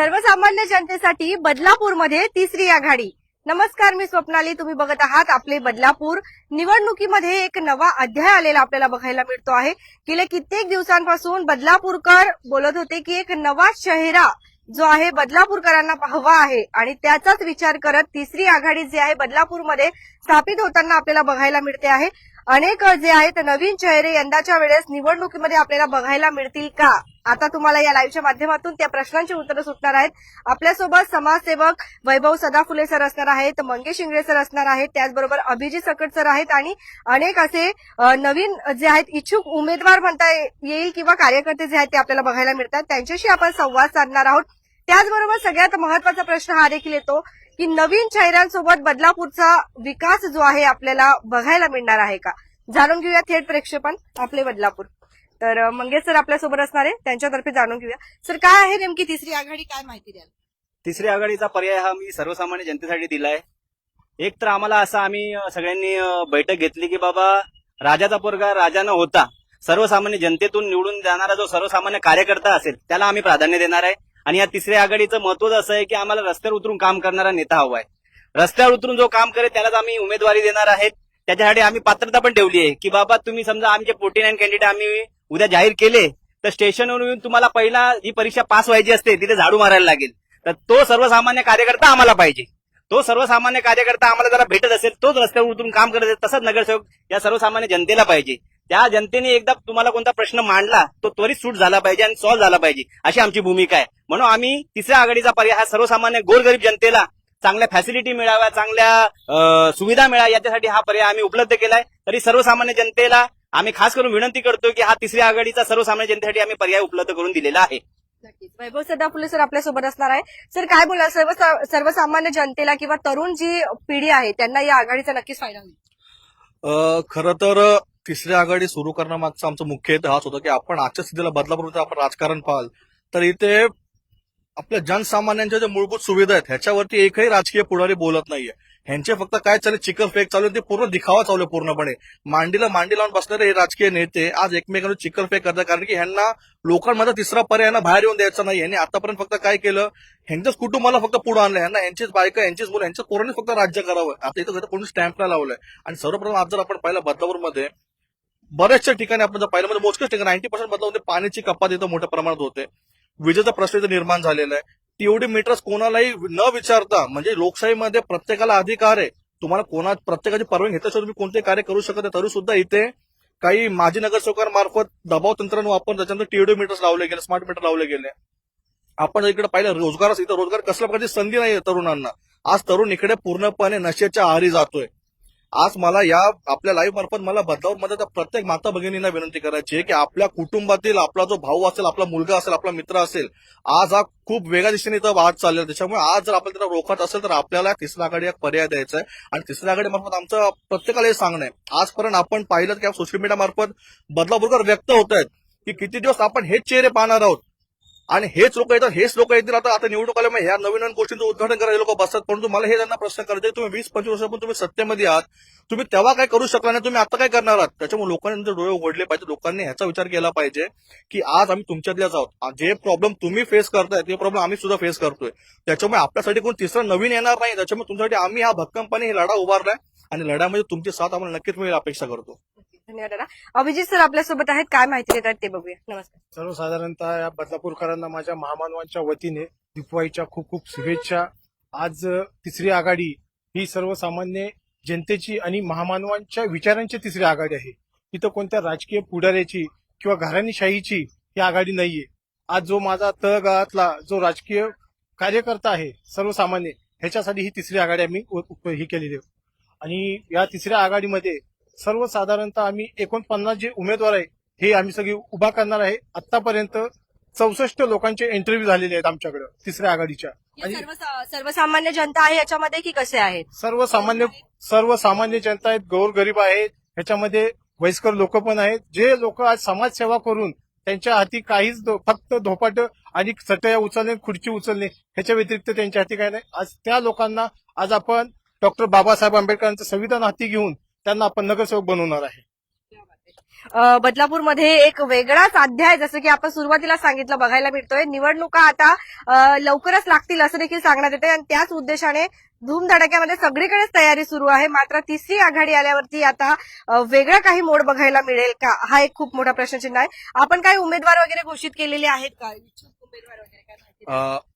सर्वसामान्य जनतेसाठी बदलापूरमध्ये तिसरी आघाडी. नमस्कार मी स्वप्नाली. तुम्ही बघत आहात आपले बदलापूर. निवडणुकीमध्ये एक नवा अध्याय आलेला आपल्याला बघायला मिळतो आहे. गेल्या कित्येक दिवसांपासून बदलापूरकर बोलत होते की एक नवा चेहरा जो आहे बदलापूरकरांना हवा आहे आणि त्याचाच विचार करत तिसरी आघाडी जी आहे बदलापूरमध्ये स्थापित होताना आपल्याला बघायला मिळते आहे. अनेक जे आहेत नवीन चेहरे यंदाच्या वेळेस निवडणुकीमध्ये आपल्याला बघायला मिळतील का? आता तुम्हाला या लाईव्हच्या माध्यमातून त्या प्रश्नांची उत्तरं सुटणार आहेत. आपल्यासोबत समाजसेवक वैभव सदाफुले सर असणार आहेत मंगेश इंगळे सर असणार आहेत त्याचबरोबर अभिजित सकट सर आहेत आणि अनेक असे नवीन जे आहेत इच्छुक उमेदवार म्हणता येईल किंवा कार्यकर्ते जे आहेत ते आपल्याला बघायला मिळतात. त्यांच्याशी आपण संवाद साधणार आहोत. त्याचबरोबर सगळ्यात महत्त्वाचा प्रश्न हा देखील येतो की नवीन चेहऱ्यांसोबत बदलापूरचा विकास जो आहे आपल्याला बघायला मिळणार आहे का? जाणून घेऊया थेट प्रेक्षेपण आपले बदलापूर. तर मंगेश सर आपल्यासोबत असणार आहे त्यांच्यातर्फे जाणून घेऊया. सर काय आहे नेमकी तिसरी आघाडी? काय माहिती द्याल? तिसरी आघाडीचा पर्याय हा मी सर्वसामान्य जनतेसाठी दिलाय. एक तर आम्हाला असं आम्ही सगळ्यांनी बैठक घेतली की बाबा राजाचा पोरगा राजा न होता सर्वसामान्य जनतेतून निवडून जाणारा जो सर्वसामान्य कार्यकर्ता असेल त्याला आम्ही प्राधान्य देणार आहे. आणि या तिसऱ्या आघाडीचं महत्त्व असं आहे की आम्हाला रस्त्यावर उतरून काम करणारा नेता हवा आहे. रस्त्यावर उतरून जो काम करेल त्यालाच आम्ही उमेदवारी देणार आहेत. त्याच्यासाठी आम्ही पात्रता पण ठेवली आहे की बाबा तुम्ही समजा आमचे फोर्टी नाईन कॅन्डिडेट आम्ही उद्या जाहीर केले तर स्टेशनवर येऊन तुम्हाला पहिला जी परीक्षा पास व्हायची असते तिथे झाडू मारायला लागेल. तर तो सर्वसामान्य कार्यकर्ता आम्हाला पाहिजे. तो सर्वसामान्य कार्यकर्ता आम्हाला जरा भेटत असेल तोच रस्त्यावर उतरून काम करत असेल तसंच नगरसेवक या सर्वसामान्य जनतेला पाहिजे. त्या जनतेने एकदा तुम्हाला कोणता प्रश्न मांडला तो त्वरित सूट झाला पाहिजे आणि सॉल्व्ह झाला पाहिजे. अशी आमची भूमिका आहे. म्हणून आम्ही तिसऱ्या आघाडीचा पर्याय हा सर्वसामान्य गोरगरीब जनतेला चांगल्या फॅसिलिटी मिळाव्या चांगल्या सुविधा मिळाव्या याच्यासाठी हा पर्याय आम्ही उपलब्ध केलाय. तरी सर्वसामान्य जनतेला आम्ही खास करून विनंती करतो की हा तिसऱ्या आघाडीचा सर्वसामान्य जनतेसाठी आम्ही पर्याय उपलब्ध करून दिलेला आहे. नक्कीच. वैभव सदाफुले सर आपल्यासोबत असणार आहे. सर काय बोला सर्व सर्वसामान्य जनतेला किंवा तरुण जी पिढी आहे त्यांना या आघाडीचा नक्कीच फायदा होईल. खरं तर तिसरी आघाडी सुरू करण्यामागचा आमचा मुख्य हेतू हाच होता की आपण आजच्या स्थितीला बदलापूर आपण राजकारण पाहाल. तर इथे आपल्या जनसामान्यांच्या ज्या मूलभूत सुविधा आहेत ह्याच्यावरती एकही राजकीय पुढारी बोलत नाहीये. ह्यांचे फक्त काय चालले चिकन फेक चालू ते पूर्ण दिखावा चालू आहे पूर्णपणे. मांडीला मांडी लावून बसणारे हे राजकीय नेते आज एकमेकांना चिकन फेक करतात कारण की ह्यांना लोकांमध्ये तिसरा पर्याय बाहेर येऊन द्यायचा नाही. यांनी आतापर्यंत फक्त काय केलं ह्यांच्याच कुटुंबाला फक्त पुढे आणलं यांना यांचीच बायका यांचीच मुलं यांच्या पोरांनी फक्त राज्य करावं. आता इथं कोणी स्टॅम्पला लावलंय आणि सर्वप्रथम आज जर आपण पाहिलं बदलापूरमध्ये बऱ्याचशा ठिकाणी आपण जर पाहिलं म्हणजे मोजक्याच ठिकाणी नाईन्टी पर्सेंट बदलामध्ये पाण्याची कपात इथं मोठ्या प्रमाणात होते. विजेचा प्रश्न इथं निर्माण झालेला आहे. तेवढी मीटर्स कोणालाही न विचारता म्हणजे लोकशाहीमध्ये प्रत्येकाला अधिकार आहे. तुम्हाला कोणा प्रत्येकाची परवानगी घेतल्याशिवाय तुम्ही कोणते कार्य करू शकत नाही. तरी सुद्धा इथे काही माजी नगरसेवकांमार्फत दबाव तंत्रानं वापर त्याच्यानंतर टीओडी मीटर्स लावले गेले स्मार्ट मीटर लावले गेले. आपण इकडे पाहिलं रोजगार इथं रोजगार कसल्या प्रकारची संधी नाही तरुणांना. आज तरुण इकडे पूर्णपणे नशेच्या आहारी जातोय. आज मला या आपल्या लाईव्ह मार्फत मला बदलावर मध्ये प्रत्येक माता भगिनींना विनंती करायची आहे की आपल्या कुटुंबातील आपला जो भाऊ असेल आपला मुलगा असेल आपला मित्र असेल आज हा खूप वेगळ्या दिशेने इथं वाद चाललेला त्याच्यामुळे आज जर आपल्याला त्याला रोखत असेल तर आपल्याला तिसऱ्या आघाडी एक पर्याय द्यायचा आहे. आणि तिसऱ्या आघाडी मार्फत आमचं प्रत्येकाला हे सांगणं आहे. आजपर्यंत आपण पाहिलं की सोशल मीडिया मार्फत व्यक्त होत आहेत की किती दिवस आपण हेच चेहरे पाहणार आहोत. आणि हेच लोक येतात हेच लोक येतील. आता आता निवडणूक आल्यामुळे ह्या नवीन नवीन गोष्टींचं उद्घाटन करायला लोक बसतात. परंतु मला हे त्यांना प्रश्न करायचे तुम्ही वीस पंचवीस वर्षापासून तुम्ही सत्तेमध्ये आहात. तुम्ही तेव्हा काय करू शकला नाही तुम्ही आता काय करणार आहात? त्याच्यामुळे लोकांनी डोळे उघडले पाहिजे. लोकांनी ह्याचा विचार केला पाहिजे की आज आम्ही तुमच्यातल्याच आहोत. जे प्रॉब्लेम तुम्ही फेस करताय ते प्रॉब्लेम आम्ही सुद्धा फेस करतोय. त्याच्यामुळे आपल्यासाठी कोण तिसरा नवीन येणार नाही. त्याच्यामुळे तुमच्यासाठी आम्ही हा भक्कमपणे हे लढा उभारलाय. आणि लढ्यामध्ये तुमची साथ आम्हाला नक्कीच मिळेल अपेक्षा करतो. धन्यवाद दादा. अभिजित सर आपल्यासोबत आहेत. काय माहिती देतात ते बघूया. नमस्कार. सर्वसाधारणतः या बदलापूरकरांना माझ्या महामानवांच्या वतीने दिपवाईच्या खूप खूप शुभेच्छा. आज तिसरी आघाडी ही सर्वसामान्य जनतेची आणि महामानवांच्या विचारांची तिसरी आघाडी आहे. इथं कोणत्या राजकीय पुढाऱ्याची किंवा घराणीशाहीची ही आघाडी नाहीये. आज जो माझा तळगाळातला जो राजकीय कार्यकर्ता आहे सर्वसामान्य ह्याच्यासाठी ही तिसरी आघाडी आम्ही हे ही केलेली आहे. आणि या तिसऱ्या आघाडीमध्ये सर्वसाधारणतः आम्ही एकोणपन्नास जे उमेदवार आहे हे आम्ही सगळे उभा करणार आहे. आतापर्यंत चौसष्ट लोकांचे इंटरव्ह्यू झालेले आहेत आमच्याकडे तिसऱ्या आघाडीच्या. सर्वसामान्य जनता आहे याच्यामध्ये की कसे आहेत? सर्वसामान्य सर्वसामान्य जनता आहेत गोरगरीब आहेत ह्याच्यामध्ये वयस्कर लोक पण आहेत. जे लोक आज समाजसेवा करून त्यांच्या हाती काहीच फक्त धोपाट आणि चटया उचलणे खुर्ची उचलणे ह्याच्या व्यतिरिक्त त्यांच्या हाती काय नाही. आज त्या लोकांना आज आपण डॉक्टर बाबासाहेब आंबेडकरांचं संविधान हाती घेऊन त्यांना आपण नगरसेवक बनवणार आहे. बदलापूरमध्ये एक वेगळाच अध्याय जसं की आपण सुरुवातीला सांगितलं बघायला मिळतोय. निवडणुका आता लवकरच लागतील असं देखील सांगण्यात येते आणि त्याच उद्देशाने धूमधडाक्यामध्ये सगळीकडेच तयारी सुरू आहे. मात्र तिसरी आघाडी आल्यावरती आता वेगळा काही मोड बघायला मिळेल का? हा एक खूप मोठा प्रश्नचिन्ह आहे. आपण काही उमेदवार वगैरे घोषित केलेले आहेत का? उमेदवार वगैरे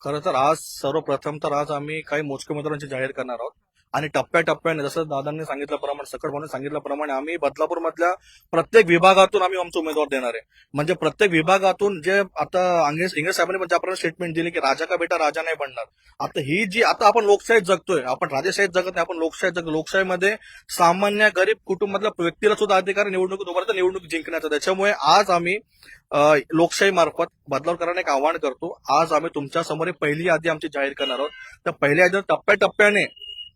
खरं तर आज सर्वप्रथम तर आज आम्ही काही मोजके उमेदवारांचे जाहीर करणार आहोत. आणि टप्प्याटप्प्याने जसं दादांनी सांगितल्याप्रमाणे सकटपणे सांगितल्याप्रमाणे आम्ही बदलापूर मधल्या प्रत्येक विभागातून आम्ही आमचे उमेदवार देणार आहे. म्हणजे प्रत्येक विभागातून जे आता अंग्रेज इंग्रज साहेबांनी पण ज्याप्रमाणे स्टेटमेंट दिली की राजा का बेटा राजा नाही बनणार. आता ही जी आता आपण लोकशाहीत जगतोय आपण राजेशाहीत जगत नाही आपण लोकशाहीत जगतो लोकशाहीमध्ये सामान्य गरीब कुटुंबातल्या व्यक्तीला सुद्धा अधिकार आहे निवडणूक उभारता निवडणूक जिंकण्याचा त्याच्यामुळे आज आम्ही लोकशाही मार्फत बदलावकरांना एक आवाहन करतो. आज आम्ही तुमच्यासमोर पहिली यादी आमची जाहीर करणार आहोत. तर पहिल्या यादीवर टप्प्याटप्प्याने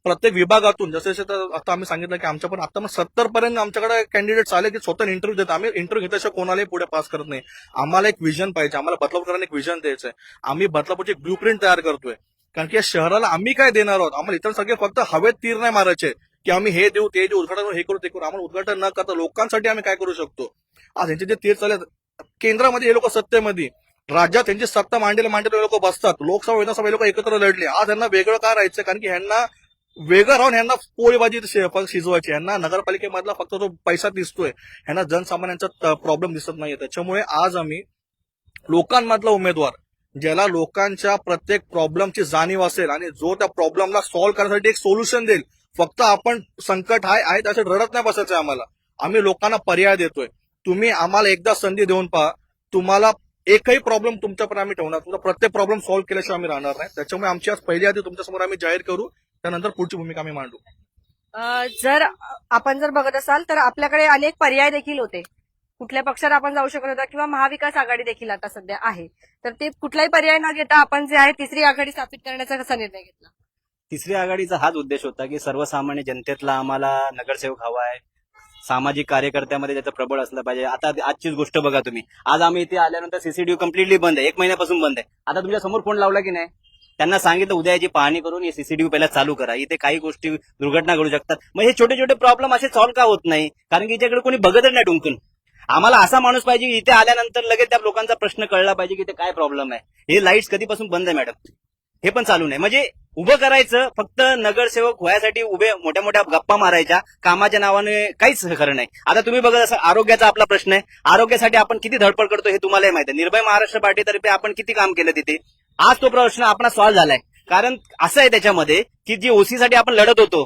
प्रत्येक विभागातून जसे जसे तर आता आम्ही सांगितलं की आमच्या पण आता सत्तर पर्यंत आमच्याकडे कॅन्डिडेट्स आले की स्वतः इंटरव्ह्यू देतात आम्ही इंटरव्ह्यू घेतल्याशिवाय कोणालाही पुढे पास करत नाही. आम्हाला एक विजन पाहिजे. आम्हाला बदलापूरकरांना एक विजन आहे आम्ही बदलापूरची ब्ल्यू प्रिंट तयार करतोय. कारण की या शहराला आम्ही काय देणार आहोत? आम्हाला इतर सगळे फक्त हवेत तीर नाही मारायचे. की आम्ही हे देऊ ते देऊ उद्घाटन हे करू ते करू. आम्हाला उद्घाटन न करता लोकांसाठी आम्ही काय करू शकतो? आज यांचे जे तीर चालले केंद्रामध्ये हे लोक सत्तेमध्ये. राज्यात त्यांची सत्ता मांडेल मांडेल लोक बसतात. लोकसभा विधानसभा हे लोक एकत्र लढले. आज यांना वेगळं का राहायचं? कारण की ह्यांना वेगळं राहून ह्यांना पोळीबाजी शिजवायची. ह्यांना नगरपालिकेमधला फक्त तो पैसा दिसतोय. ह्यांना जनसामान्यांचा प्रॉब्लेम दिसत नाहीये. त्याच्यामुळे आज आम्ही लोकांमधला उमेदवार ज्याला लोकांच्या प्रत्येक प्रॉब्लेमची जाणीव असेल आणि जो त्या प्रॉब्लेमला सॉल्व्ह करण्यासाठी एक सोल्युशन देईल फक्त आपण संकट आहे आहे त्यासाठी रडत नाही बसायचं आहे आम्हाला. आम्ही लोकांना पर्याय देतोय. तुम्ही आम्हाला एकदा संधी देऊन पहा. तुम्हाला एकही प्रॉब्लेम तुमच्यापर्यंत आम्ही ठेवणार तुमचा प्रत्येक प्रॉब्लेम सॉल्व्ह केल्याशिवाय आम्ही राहणार नाही. त्याच्यामुळे आमची आज पहिली आधी तुमच्यासमोर आम्ही जाहीर करू. त्यानंतर पुढची भूमिका आम्ही मांडू. अ, जर आपण जर बघत असाल तर आपल्याकडे अनेक पर्याय देखील होते. कुठल्या पक्षात आपण जाऊ शकत होता किंवा महाविकास आघाडी देखील आता सध्या आहे. तर ते कुठलाही पर्याय न घेता आपण जे आहे तिसरी आघाडी स्थापित करण्याचा कसा निर्णय घेतला? तिसरी आघाडीचा हाच उद्देश होता की सर्वसामान्य जनतेतला आम्हाला नगरसेवक हवा आहे. सामाजिक कार्यकर्त्यामध्ये त्याचं प्रबळ असलं पाहिजे. आता आजचीच गोष्ट बघा तुम्ही. आज आम्ही इथे आल्यानंतर सीसीटीव्ही कम्प्लिटली बंद आहे. एक महिन्यापासून बंद आहे. आता तुमच्यासमोर फोन लावला की नाही? त्यांना सांगितलं उद्या याची पाहणी करून हे सीसीटीव्ही पहिला चालू करा. इथे काही गोष्टी दुर्घटना घडू शकतात. मग हे छोटे छोटे प्रॉब्लेम असे सॉल्व्ह का होत नाही? कारण की याच्याकडे कोणी बघतच नाही डुंकून. आम्हाला असा माणूस पाहिजे की इथे आल्यानंतर लगेच त्या लोकांचा प्रश्न कळला पाहिजे की इथे काय प्रॉब्लेम आहे. हे लाईट्स कधीपासून बंद आहे मॅडम हे पण चालू नाही. म्हणजे उभं करायचं फक्त नगरसेवक व्हायसाठी उभे मोठ्या मोठ्या गप्पा मारायच्या कामाच्या नावाने काहीच खरं नाही. आता तुम्ही बघत असं आरोग्याचा आपला प्रश्न आहे. आरोग्यासाठी आपण किती धडपड करतो हे तुम्हालाही माहिती आहे. निर्भय महाराष्ट्र पार्टीतर्फे आपण किती काम केलं तिथे? आज तो प्रश्न आपला सॉल्व्ह झालाय. कारण असं आहे त्याच्यामध्ये की जी ओसीसाठी आपण लढत होतो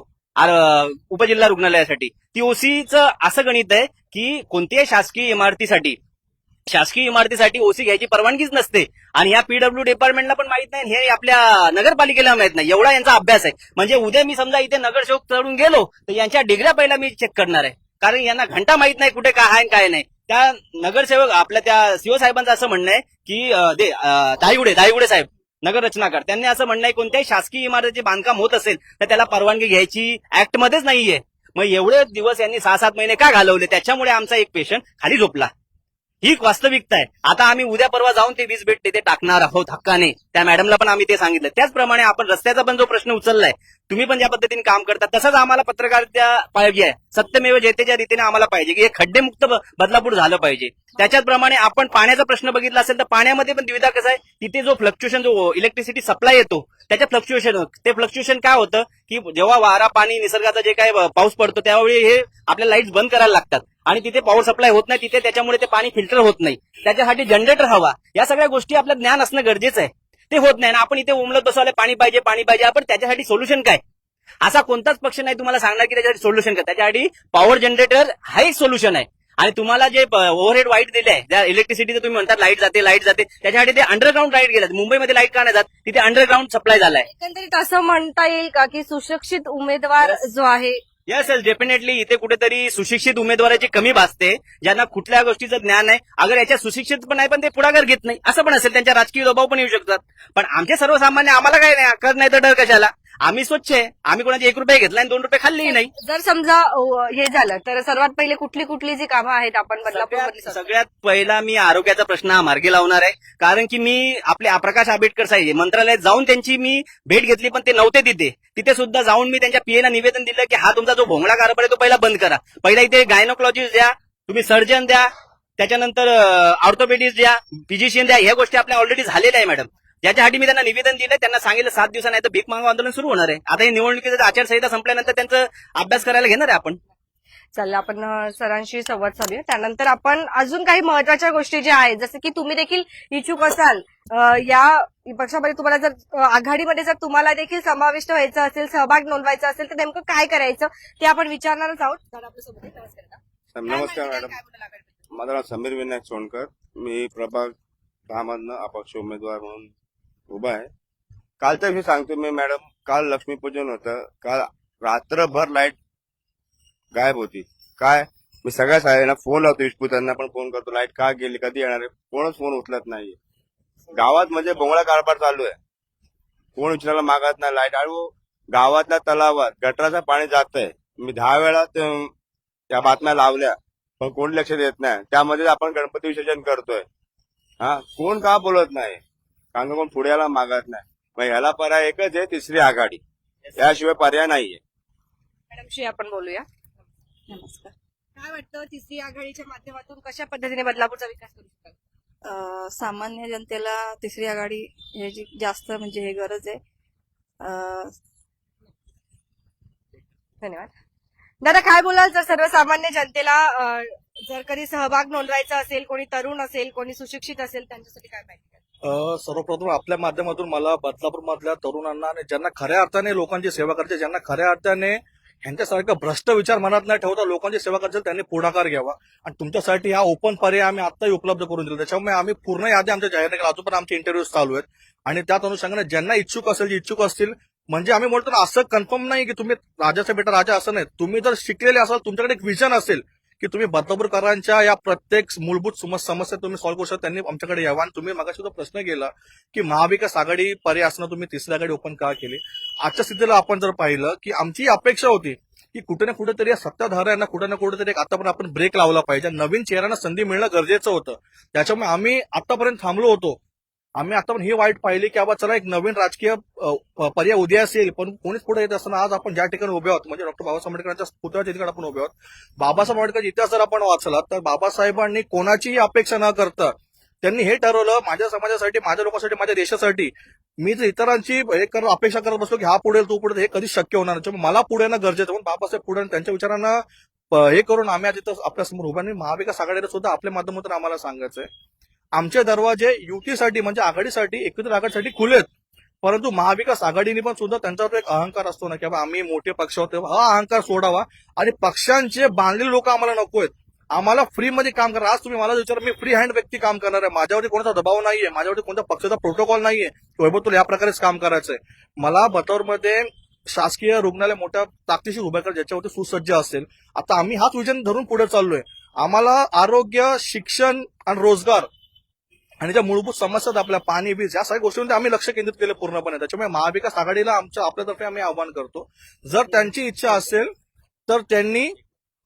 उपजिल्हा रुग्णालयासाठी ती ओसीचं असं गणित आहे की कोणत्याही शासकीय इमारतीसाठी शासकीय इमारतीसाठी ओसी घ्यायची परवानगीच नसते. आणि या पीडब्ल्यू डिपार्टमेंटला पण माहीत नाही हे आपल्या नगरपालिकेला माहीत नाही. एवढा यांचा अभ्यास आहे. म्हणजे उद्या मी समजा इथे नगरसेवक चढून गेलो तर यांच्या डिग्र्या पहिला मी चेक करणार आहे. कारण यांना घंटा माहीत नाही कुठे काय आहे आणि काय नाही. त्या नगरसेवक आपल्या त्या सीओ साहेबांचं असं म्हणणं आहे की दे दाईगुडे दाईगुडे साहेब नगर रचनाकार त्यांनी असं म्हणणं आहे कोणत्याही शासकीय इमारतीचे बांधकाम होत असेल तर त्याला परवानगी घ्यायची ऍक्टमध्येच नाहीये. मग एवढे दिवस यांनी सहा सात महिने का घालवले? त्याच्यामुळे आमचा एक पेशंट खाली झोपला. ही वास्तविकता आहे. आता आम्ही उद्या परवा जाऊन ते वीज बेट तिथे टाकणार आहोत हक्काने. त्या मॅडमला पण आम्ही ते सांगितलं. त्याचप्रमाणे आपण रस्त्याचा पण जो प्रश्न उचललाय तुम्ही पण ज्या पद्धतीने काम करता तसंच आम्हाला पत्रकारिता पाहिजे आहे. सत्यमेव जयतेच्या रीतीने आम्हाला पाहिजे. की हे खड्डेमुक्त बदलापूर झालं पाहिजे. त्याच्याचप्रमाणे आपण पाण्याचा प्रश्न बघितला असेल तर पाण्यामध्ये पण दुविधा कसं आहे? तिथे जो फ्लक्च्युएशन जो इलेक्ट्रिसिटी सप्लाय येतो त्याच्या फ्लक्च्युएशन ते फ्लक्च्युएशन काय होतं की जेव्हा वारा पाणी निसर्गाचा जे काय पाऊस पडतो त्यावेळी हे आपल्या लाईट्स बंद करायला लागतात. आणि तिथे पॉवर सप्लाय होत नाही तिथे त्याच्यामुळे ते पाणी फिल्टर होत नाही. त्याच्यासाठी जनरेटर हवा. या सगळ्या गोष्टी आपलं ज्ञान असणं गरजेचं आहे. ते होत नाही. ना आपण इथे उमलत बसवले पाणी पाहिजे पाणी पाहिजे आपण त्याच्यासाठी सोल्युशन काय? असा कोणताच पक्ष नाही तुम्हाला सांगणार की त्याच्यासाठी सोल्युशन काय. त्याच्यासाठी पॉवर जनरेटर हा एक सोल्युशन आहे. आणि तुम्हाला जे ओव्हरहेड वाईट दिले आहे ज्या इलेक्ट्रिसिटीचं तुम्ही म्हणतात लाइट जाते लाइट जाते त्याच्यासाठी ते अंडरग्राऊंड लाइट गेल्यात मुंबईमध्ये लाइट का नाही जात? तिथे अंडरग्राऊंड सप्लाय झालाय. एकंदरीत असं म्हणता येईल का की सुशिक्षित उमेदवार. जो आहे? येस येस डेफिनेटली इथे कुठेतरी सुशिक्षित उमेदवाराची कमी भासते ज्यांना कुठल्या गोष्टीचं ज्ञान आहे अगर याच्या सुशिक्षित पण आहे पण ते पुढाकार घेत नाही. असं पण असेल त्यांच्या राजकीय दबाव पण येऊ शकतात. पण आमचे सर्वसामान्य आम्हाला काय नाही कर नाही तर डर कशाला? आम्ही स्वच्छ आहे. आम्ही कोणाचे एक रुपये घेतला आणि दोन रुपये खाल्लेही नाही. जर समजा अ, हे झालं तर सर्वात पहिले कुठली कुठली जी कामं आहेत आपण सगळ्यात पहिला मी आरोग्याचा प्रश्न हा मार्गी लावणार आहे. कारण की मी आपले प्रकाश आंबेडकर साहेब मंत्रालयात जाऊन त्यांची मी भेट घेतली पण ते नव्हते तिथे. तिथे सुद्धा जाऊन मी त्यांच्या पीएला निवेदन दिलं की हा तुमचा जो भोंगळा कारभार आहे तो पहिला बंद करा. पहिला इथे गायनोकॉलॉजिस्ट द्या तुम्ही सर्जन द्या त्याच्यानंतर ऑर्थोपेडिस्ट द्या फिजिशियन द्या ह्या गोष्टी आपल्या ऑलरेडी झालेल्या आहे मॅडम ज्याच्यासाठी मी त्यांना निवेदन दिलं त्यांना सांगितलं सात दिवसांनी तर भीक मागू आंदोलन सुरू होणार आहे. आता हे निवडणुकीचं आचारसंहिता संपल्यानंतर त्यांचं अभ्यास करायला घेणार आहे आपण. चला आपण सरांशी संवाद साधूया. त्यानंतर आपण अजून काही महत्त्वाच्या गोष्टी ज्या आहेत जसं की तुम्ही देखील इच्छुक असाल या पक्षामध्ये तुम्हाला जर आघाडीमध्ये जर तुम्हाला देखील समाविष्ट व्हायचं असेल सहभाग नोंदवायचा असेल तर नेमकं काय करायचं ते आपण विचारणारच आहोत. नमस्कार मॅडम? माझं नाव समीर विनायक सोनकर. मी प्रभाग दहामधनं अपक्ष उमेदवार म्हणून उभा आहे. कालचा विषय सांगतो मी मॅडम काल लक्ष्मीपूजन होतं. काल रात्रभर लाइट गायब होती. काय? मी सगळ्या साहेबांना फोन लावतो इष्पुतांना पण फोन करतो लाइट का गेली? कधी येणार आहे? कोणच फोन उचलत नाही गावात म्हणजे बोंगळा कारभार चालू आहे. कोण विचारायला मागत नाही. लाइट आणि गावातल्या तलावात गटराचं पाणी जात आहे मी दहा वेळा त्या बातम्या लावल्या पण कोण लक्ष देत नाही. त्यामध्ये आपण गणपती विसर्जन करतोय. हा? कोण का बोलत नाही? कारण का कोण पुढे यायला मागत नाही. मग ह्याला पर्याय एकच आहे तिसरी आघाडी. त्याशिवाय पर्याय नाहीये. मॅडमशी आपण बोलूया. नमस्कार. काय वाटतं तिसरी आघाडीच्या माध्यमातून कशा पद्धतीने बदलापूरचा विकास करू शकाल? अ, सामान्य जनतेला तिसरी आघाडी ह्याची जास्त म्हणजे हे गरज आहे. अ, धन्यवाद. दादा काय बोलाल जर सर्वसामान्य जनतेला अ, जर कधी सहभाग नोंदवायचा असेल कोणी तरुण असेल कोणी सुशिक्षित असेल त्यांच्यासाठी काय? अ, सर्वप्रथम आपल्या माध्यमातून मला बदलापूर मधल्या तरुणांना आणि ज्यांना खऱ्या अर्थाने लोकांची सेवा करायची ज्यांना खऱ्या अर्थाने ह्यांच्यासारखं भ्रष्ट विचार मनात नाही ठेवता लोकांची सेवा करायची त्यांनी पुढाकार घ्यावा. आणि तुमच्यासाठी हा ओपन पर्याय आम्ही आत्ताही उपलब्ध करून दिला त्याच्यामुळे आम्ही पूर्ण यादी आमच्या जाहीर केला अजून पण आमचे इंटरव्ह्यूज चालू आहेत. आणि त्यात अनुषंगाने ज्यांना इच्छुक असेल जे इच्छुक असतील म्हणजे आम्ही म्हणतो ना असं कन्फर्म नाही की तुम्ही राजाचा बेटा राजा असं नाही. तुम्ही जर शिकलेले असाल तुमच्याकडे एक विजन असेल की तुम्ही बदलापूरकरांच्या या प्रत्येक मूलभूत समस्या तुम्ही सॉल्व्ह करू शकता. त्यांनी आमच्याकडे यावा. आणि तुम्ही मागाशी सुद्धा प्रश्न केला की महाविकास आघाडी पर्याय असणं तुम्ही तिसरी आघाडी ओपन का केली? आजच्या स्थितीला आपण जर पाहिलं की आमची अपेक्षा होती की कुठे ना कुठेतरी या सत्ताधाऱ्यांना कुठे ना कुठेतरी एक आतापर्यंत आपण ब्रेक लावला पाहिजे. नवीन चेहऱ्यांना संधी मिळणं गरजेचं होतं. त्याच्यामुळे आम्ही आतापर्यंत थांबलो होतो. आम्ही आता पण ही वाईट पाहिली की बाबा चला एक नवीन राजकीय पर्याय उद्या असेल पण कोणीच पुढे येत असताना आज आपण ज्या ठिकाणी उभे आहोत म्हणजे डॉक्टर बाबासाहेब आंबेडकरांच्या पुतळ्याच्या ठिकाणी आपण उभे आहोत बाबासाहेब आंबेडकर इतिहास जर आपण वाचला तर बाबासाहेबांनी कोणाचीही अपेक्षा न करता त्यांनी हे ठरवलं माझ्या समाजासाठी माझ्या लोकांसाठी माझ्या देशासाठी मी जर इतरांची हे कर अपेक्षा करत बसलो की हा पुढे तू पुढे हे कधीच शक्य होणार नाही. मला पुढे येणं गरजेचं म्हणून बाबासाहेब पुढे त्यांच्या विचारांना हे करून आम्ही आज इथं आपल्यासमोर उभ्या महाविकास आघाडीला सुद्धा आपल्या माध्यमातून आम्हाला सांगायचंय. आमचे दरवाजे युतीसाठी म्हणजे आघाडीसाठी एकत्र आघाडीसाठी खुलेत परंतु महाविकास आघाडीने पण सुद्धा त्यांच्यावर एक अहंकार असतो ना की बाबा आम्ही मोठे पक्ष होते हा अहंकार सोडावा. आणि पक्षांचे बांधलेले लोक आम्हाला नको आहेत. आम्हाला फ्रीमध्ये काम करा. आज तुम्ही मला विचार मी फ्री हँड व्यक्ती काम करणार आहे. माझ्यावरती कोणाचा दबाव नाहीये. माझ्यावरती कोणत्या पक्षाचा प्रोटोकॉल नाहीये. वैभव तुला या प्रकारेच काम करायचंय. मला बतौरमध्ये शासकीय रुग्णालय मोठ्या ताकदीशी उभ्या कर ज्याच्यावरती सुसज्ज असेल. आता आम्ही हाच विजन धरून पुढे चाललोय. आम्हाला आरोग्य शिक्षण आणि रोजगार आणि ज्या मूलभूत समस्या आपल्या पाणी वीज या सगळ्या गोष्टींवर आम्ही लक्ष केंद्रित केलं पूर्णपणे. त्याच्यामुळे महाविकास आघाडीला आमच्या आपल्यातर्फे आम्ही आवाहन करतो. जर त्यांची इच्छा असेल तर त्यांनी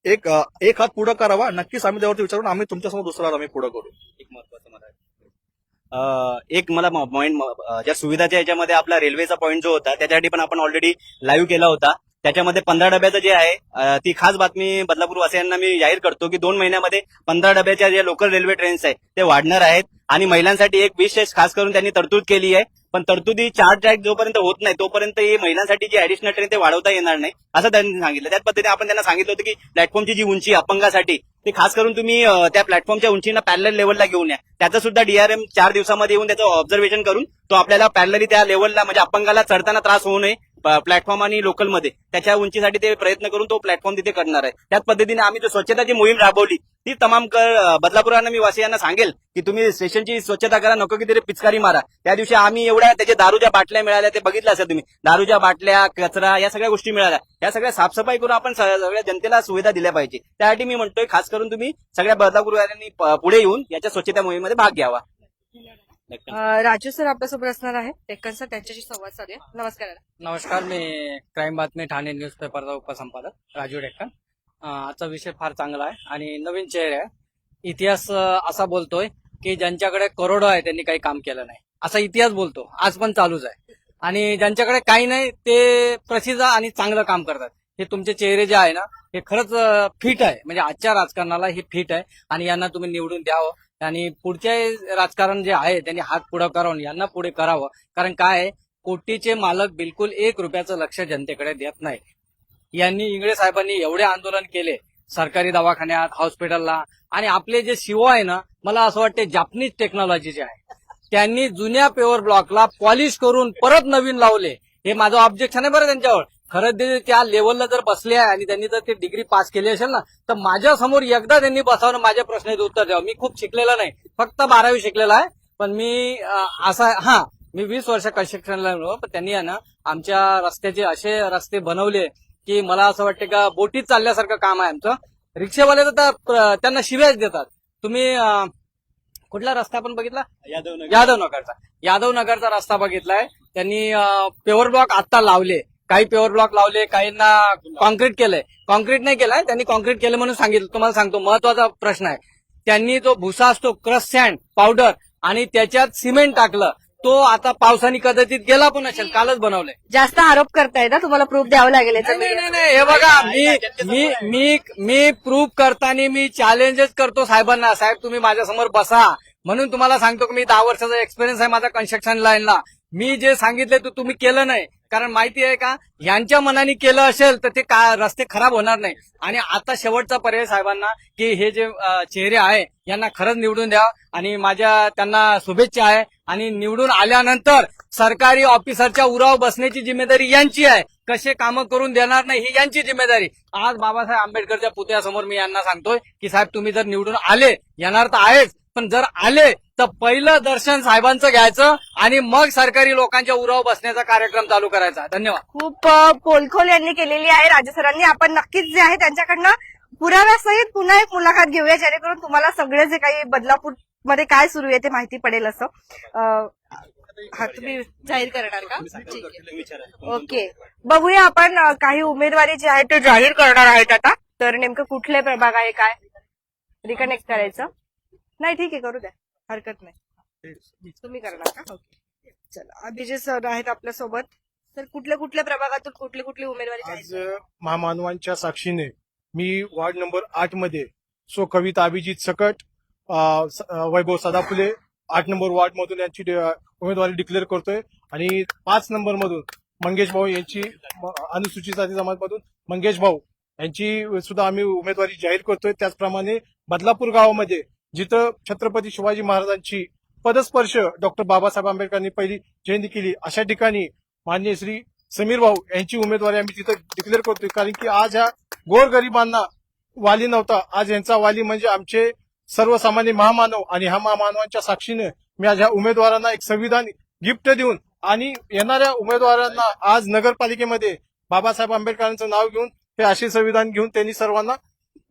एक एक हात पुढे करावा. नक्कीच आम्ही त्यावरती विचारून आम्ही तुमच्यासमोर दुसरा आम्ही पुढे करू. एक महत्वाचं मला एक मला पॉईंट ज्या सुविधाच्या याच्यामध्ये आपला रेल्वेचा पॉईंट जो होता त्याच्यासाठी पण आपण ऑलरेडी लाईव्ह केला होता. त्याच्यामध्ये पंधरा डब्याचं जे आहे ती खास बातमी बदलापूर वासियांना मी जाहीर करतो की दोन महिन्यामध्ये पंधरा डब्याच्या ज्या लोकल रेल्वे ट्रेन्स आहेत ते वाढणार आहेत. आणि महिलांसाठी एक विशेष खास करून त्यांनी तरतूद केली आहे. पण तरतुदी चार ट्रॅक जोपर्यंत होत नाही तोपर्यंत ही महिलांसाठी जी ऍडिशनल ट्रेन ते वाढवता येणार नाही असं त्यांनी सांगितलं. त्याच पद्धतीने आपण त्यांना सांगितलं होतं की प्लॅटफॉर्मची जी उंची अपंगासाठी ते खास करून तुम्ही त्या प्लॅटफॉर्मच्या उंचीना पॅरल लेवलला घेऊन या. त्याचं सुद्धा डीआरएम चार दिवसामध्ये येऊन त्याचं ऑब्झर्वेशन करून तो आपल्याला पॅरलरी त्या लेवलला म्हणजे अपंगाला चढताना त्रास होऊ नये प्लॅटफॉर्म आणि लोकलमध्ये त्याच्या उंचीसाठी ते प्रयत्न करून तो प्लॅटफॉर्म तिथे करणार आहे. त्याच पद्धतीने आम्ही जो स्वच्छताची मोहीम राबवली ती तमाम कर बदलापुरांना मी वासियांना सांगेल की तुम्ही स्टेशनची स्वच्छता करा नको की तरी पिचकारी मारा. त्या दिवशी आम्ही एवढ्या त्याच्या दारूच्या बाटल्या मिळाल्या ते बघितलं असेल तुम्ही. दारूच्या बाटल्या कचरा या सगळ्या गोष्टी मिळाल्या. या सगळ्या साफसफाई करून आपण स- सगळ्या जनतेला सुविधा दिल्या पाहिजे. त्यासाठी मी म्हणतोय खास करून तुम्ही सगळ्या बदलापूरवाल्यांनी पुढे येऊन याच्या स्वच्छता मोहिमेमध्ये भाग घ्यावा. अ, राजू सर आपल्यासोबत असणार आहे टेक्कन सर त्यांच्याशी संवाद साधूया. नमस्कार. नमस्कार मी क्राईम बातमी ठाणे न्यूज पेपरचा उपसंपादक राजू डेक्कन अं, आजचा विषय फार चांगला आहे. आणि नवीन चेहरे आहे इतिहास असा बोलतोय की ज्यांच्याकडे करोडो आहे त्यांनी काही काम केलं नाही. असा इतिहास बोलतो. आज पण चालूच आहे. आणि ज्यांच्याकडे काही नाही ते प्रसिद्ध आणि चांगलं काम करतात. हे तुमचे चेहरे जे आहे ना हे खरंच फिट आहे. म्हणजे आजच्या राजकारणाला हे फिट आहे. आणि यांना तुम्ही निवडून द्यावं. आणि पुढचे राजकारण जे आहे त्यांनी हात पुढे करावून यांना पुढे करावं. कारण काय आहे, कोटीचे मालक बिलकुल एक रुपयाचं लक्ष जनतेकडे देत नाही यांनी इंगळे साहेबांनी एवढे आंदोलन केले सरकारी दवाखान्यात हॉस्पिटलला आणि आपले जे शिव आहे ना मला असं वाटते जापनीज टेक्नॉलॉजीचे आहे त्यांनी जुन्या पेवर ब्लॉकला पॉलिश करून परत नवीन लावले. हे माझं ऑब्जेक्शन आहे बरं त्यांच्यावर. खरं ते त्या लेवलला जर बसले आहे आणि त्यांनी जर ते डिग्री पास केली असेल ना तर माझ्यासमोर एकदा त्यांनी बसावून माझ्या प्रश्नाचं उत्तर द्यावं. मी खूप शिकलेला नाही फक्त बारावी शिकलेला आहे. पण मी असा हा मी वीस वर्ष कन्स्ट्रक्शनला होतो, पण त्यांनी आहे ना आमच्या रस्त्याचे असे रस्ते बनवले की मला असं वाटतं का बोटीत चालल्यासारखं काम आहे आमचं. रिक्षावाले तर त्यांना शिव्याच देतात. तुम्ही कुठला रस्ता पण बघितला? यादव यादव नगरचा यादव नगरचा रस्ता बघितलाय. त्यांनी पेवर ब्लॉक आता लावले. काही पेवर ब्लॉक लावले काहींना कॉन्क्रीट केलंय. कॉन्क्रीट नाही केलंय त्यांनी कॉन्क्रीट केलं म्हणून सांगितलं. तुम्हाला सांगतो महत्त्वाचा प्रश्न आहे. त्यांनी जो भुसा असतो क्रश सँड पावडर आणि त्याच्यात सिमेंट टाकलं. तो आता पावसाने कदाचित गेला पण असेल कालच बनवलंय. जास्त आरोप करताय ना तुम्हाला प्रूफ द्यावं लागेल याचं. नाही नाही नाही हे बघा मी मी मी मी प्रूव्ह करताना मी चॅलेंजेस करतो साहेबांना. साहेब तुम्ही माझ्यासमोर बसा. म्हणून तुम्हाला सांगतो की मी दहा वर्षाचा एक्सपिरियन्स आहे माझा कन्स्ट्रक्शन लाईनला मी जे सांगितले ते तुम्ही केलं नाही. कारण माहिती आहे का यांच्या मनाने केलं असेल तर ते का रस्ते खराब होणार नाही. आणि आता शेवटचा पर्याय साहेबांना की हे जे चेहरे आहे यांना खरंच निवडून द्या. आणि माझ्या त्यांना शुभेच्छा आहे. आणि निवडून आल्यानंतर सरकारी ऑफिसरच्या उराव बसण्याची जिम्मेदारी यांची आहे. कसे कामं करून देणार नाही ही यांची जिम्मेदारी. आज बाबासाहेब आंबेडकरच्या पुतळ्यासमोर मी यांना सांगतोय की साहेब तुम्ही जर निवडून आले येणार तर आहेच. पण जर आले तर पहिलं दर्शन साहेबांचं घ्यायचं आणि मग सरकारी लोकांच्या उराव बसण्याचा कार्यक्रम चालू करायचा. धन्यवाद. खूप अ, पोलखोल यांनी केलेली आहे राज्य सरांनी. आपण नक्कीच जे आहे त्यांच्याकडनं पुराव्यासहित पुन्हा एक मुलाखत घेऊया जेणेकरून तुम्हाला सगळे जे काही बदलापूरमध्ये काय सुरू आहे ते माहिती पडेल असं. हा तुम्ही जाहीर करणार का? ओके. बघूया आपण काही उमेदवारी जे आहे ते जाहीर करणार आहेत आता. तर नेमकं कुठले प्रभाग आहे काय? रिकनेक्ट करायचं. नाही ठीक आहे करू द्या. हरकत नाही. तुम्ही करणार का? ओके. चला अभिजित सर आहेत आपल्यासोबत तर कुठल्या कुठल्या प्रभागातून कुठली कुठली उमेदवारी आज जाहीर महामानवांच्या साक्षीने मी वार्ड नंबर आठमध्ये सो कविता अभिजित सकट अ, स- अ, वैभव सदाफुले आठ नंबर वार्ड मधून यांची डे- उमेदवारी डिक्लेअर करतोय. आणि पाच नंबर मधून मंगेश भाऊ यांची म- अनुसूचित जाती जमात मधून मंगेश भाऊ यांची सुद्धा आम्ही उमेदवारी जाहीर करतोय. त्याचप्रमाणे बदलापूर गावामध्ये जिथं छत्रपती शिवाजी महाराजांची पदस्पर्श डॉक्टर बाबासाहेब आंबेडकरांनी पहिली जयंती केली अशा ठिकाणी मान्य श्री समीर भाऊ यांची उमेदवारी आम्ही तिथं डिक्लेअर करतोय. कारण की आज ह्या गोरगरिबांना वाली नव्हता. आज यांचा वाली म्हणजे आमचे सर्वसामान्य महामानव आणि ह्या महामानवांच्या साक्षीने मी आज ह्या उमेदवारांना एक संविधान गिफ्ट देऊन आणि येणाऱ्या उमेदवारांना आज नगरपालिकेमध्ये बाबासाहेब आंबेडकरांचं नाव घेऊन हे असे संविधान घेऊन त्यांनी सर्वांना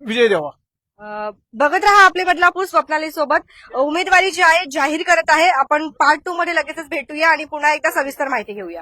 विजय द्यावा. बघत राहा आपले बदलापूर स्वप्नाली सोबत उमेदवारी जी आहे जाहीर करत आहे. आपण पार्ट टू मध्ये लगेचच भेटूया आणि पुन्हा एकदा सविस्तर माहिती घेऊया.